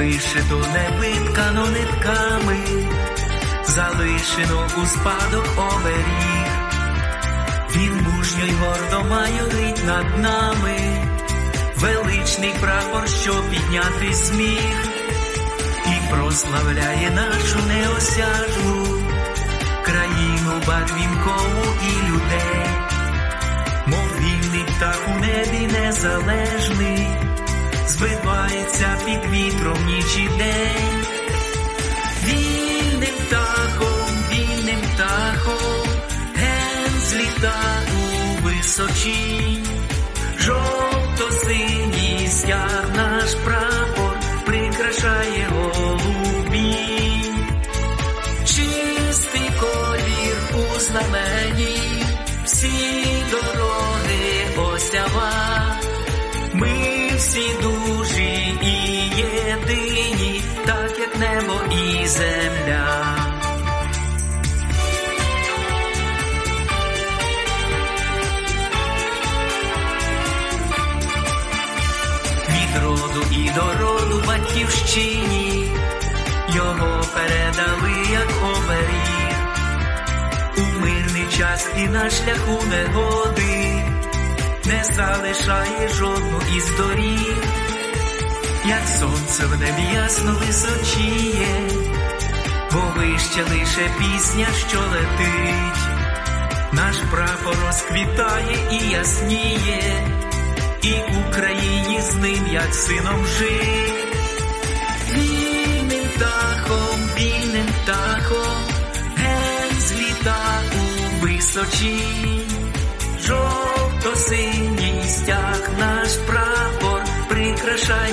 вишито, не виткано нитками, залишено у спадок оберіг. Він мужньо й гордо майорить над нами, величний прапор, що підняти зміг, і прославляє нашу неосяжну країну барвінкову і людей, мов вільний птах у небі незалежний, збивається під вітром ніч і день. Вільним птахом, вільним птахом, ген зліта у височінь, жовто-синій стяг наш прапор прикрашає голубінь. Чистий колір у знамені, всі дороги осява. Ми всі дужі і єдині, так як небо і земля. Від роду і до роду батьківщині його передали як оберіг. У мирний час і на шляху негоди не залишає жодну із доріг, як сонце в небі ясно височіє, бо вище лише пісня, що летить, наш прапор розквітає і ясніє, і Україні з ним, як сином жить. Вільним птахом, вільним птахом, ген зліта у височі,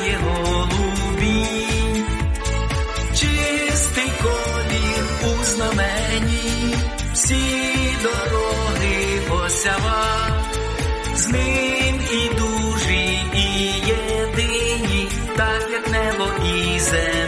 має чистий колір у знамені, всі дороги осява, з ним і дужі, і єдині, так як небо і земля.